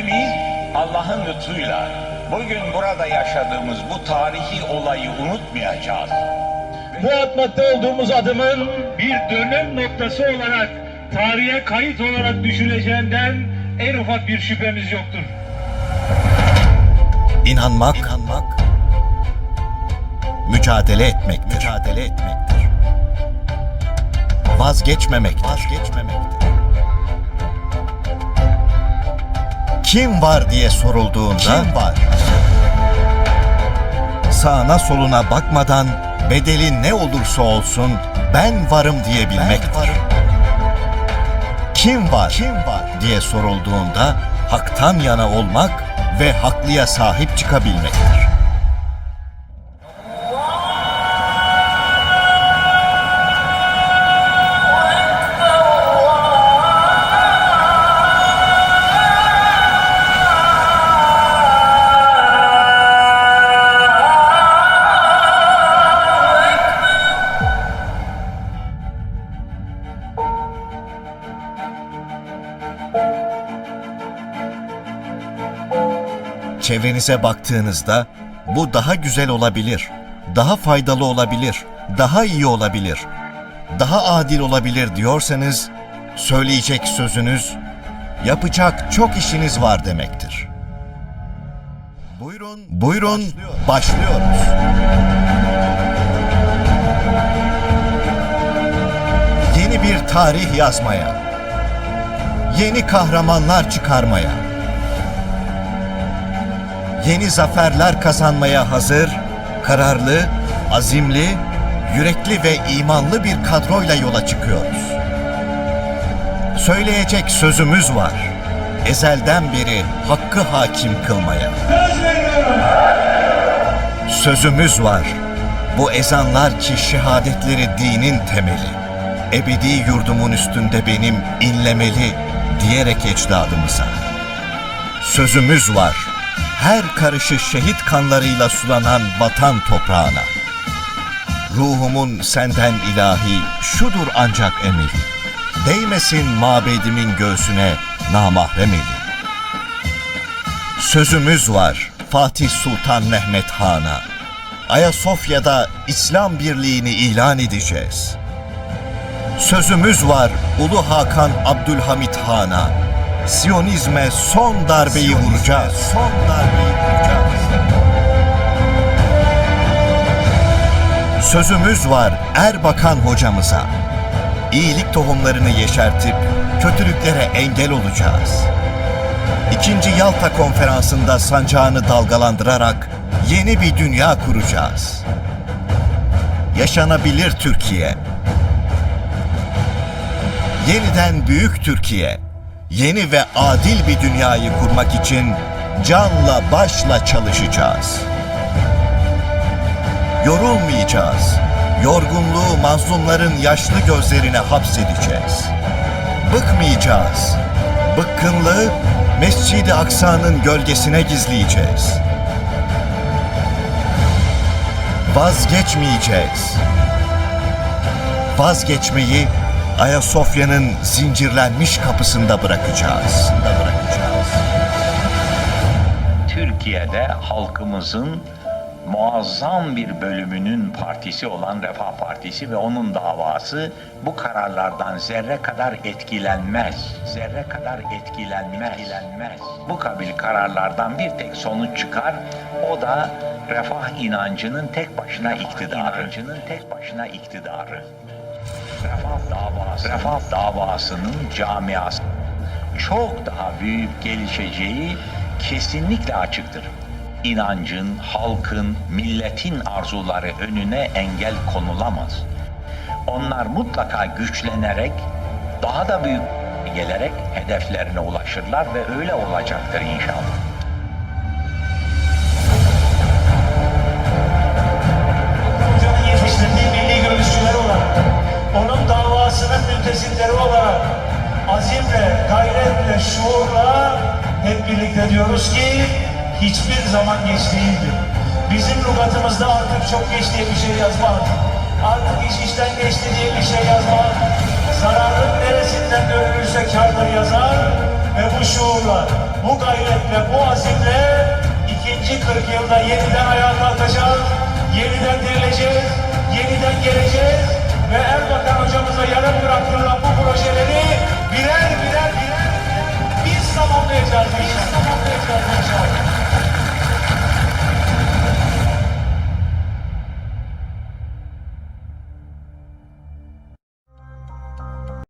Hepimiz Allah'ın lütfuyla bugün burada yaşadığımız bu tarihi olayı unutmayacağız. Bu atmakta olduğumuz adımın bir dönüm noktası olarak tarihe kayıt olarak düşüleceğinden en ufak bir şüphemiz yoktur. İnanmak, inanmak mücadele etmektir. Mücadele etmektir. Vazgeçmemektir. Vazgeçmemektir. Kim var diye sorulduğunda kim var? Sağına soluna bakmadan bedeli ne olursa olsun ben varım diyebilmektir. Kim var? Kim var diye sorulduğunda haktan yana olmak ve haklıya sahip çıkabilmektir. Çevrenize baktığınızda bu daha güzel olabilir, daha faydalı olabilir, daha iyi olabilir, daha adil olabilir diyorsanız söyleyecek sözünüz, yapacak çok işiniz var demektir. Buyurun, buyurun, başlıyoruz. Yeni bir tarih yazmaya, yeni kahramanlar çıkarmaya, yeni zaferler kazanmaya hazır, kararlı, azimli, yürekli ve imanlı bir kadroyla yola çıkıyoruz. Söyleyecek sözümüz var. Ezelden beri hakkı hakim kılmaya. Sözümüz var. Bu ezanlar ki şehadetleri dinin temeli. Ebedi yurdumun üstünde benim inlemeli diyerek ecdadımıza. Sözümüz var. Her karışı şehit kanlarıyla sulanan vatan toprağına. Ruhumun senden ilahi şudur ancak emeli. Değmesin mabedimin göğsüne namahrem eli. Sözümüz var Fatih Sultan Mehmet Han'a. Ayasofya'da İslam birliğini ilan edeceğiz. Sözümüz var Ulu Hakan Abdülhamit Han'a. Siyonizme son darbeyi vuracağız. Son darbeyi vuracağız. Sözümüz var Erbakan hocamıza. İyilik tohumlarını yeşertip kötülüklere engel olacağız. İkinci Yalta Konferansı'nda sancağını dalgalandırarak yeni bir dünya kuracağız. Yaşanabilir Türkiye. Yeniden büyük Türkiye. Yeni ve adil bir dünyayı kurmak için canla başla çalışacağız. Yorulmayacağız. Yorgunluğu mazlumların yaşlı gözlerine hapsedeceğiz. Bıkmayacağız. Bıkkınlığı Mescid-i Aksa'nın gölgesine gizleyeceğiz. Vazgeçmeyeceğiz. Vazgeçmeyi Ayasofya'nın zincirlenmiş kapısında bırakacağız. Da bırakacağız. Türkiye'de halkımızın muazzam bir bölümünün partisi olan Refah Partisi ve onun davası bu kararlardan zerre kadar etkilenmez. Zerre kadar etkilenmez. etkilenmez. Bu kabil kararlardan bir tek sonuç çıkar. O da refah inancının tek başına iktidarı. İnancının tek başına iktidarı. Refah davası, Refah davasının camiası çok daha büyük gelişeceği kesinlikle açıktır. İnancın, halkın, milletin arzuları önüne engel konulamaz. Onlar mutlaka güçlenerek, daha da büyük gelerek hedeflerine ulaşırlar ve öyle olacaktır inşallah. Müntesipleri olarak, azimle, gayretle, şuurla hep birlikte diyoruz ki hiçbir zaman geç değildir. Bizim lügatımızda artık çok geç diye bir şey yazmak, artık iş işten geçti diye bir şey yazmak, zararın neresinden dönülürse kârdır yazar ve bu şuurla bu gayretle, bu azimle ikinci 40 yılda yeniden ayağa kalkacağız, yeniden dirileceğiz, yeniden geleceğiz ve Erbakan hocamıza yarım bıraktığı bu projeleri birer birer birer biz tamamlayacağız.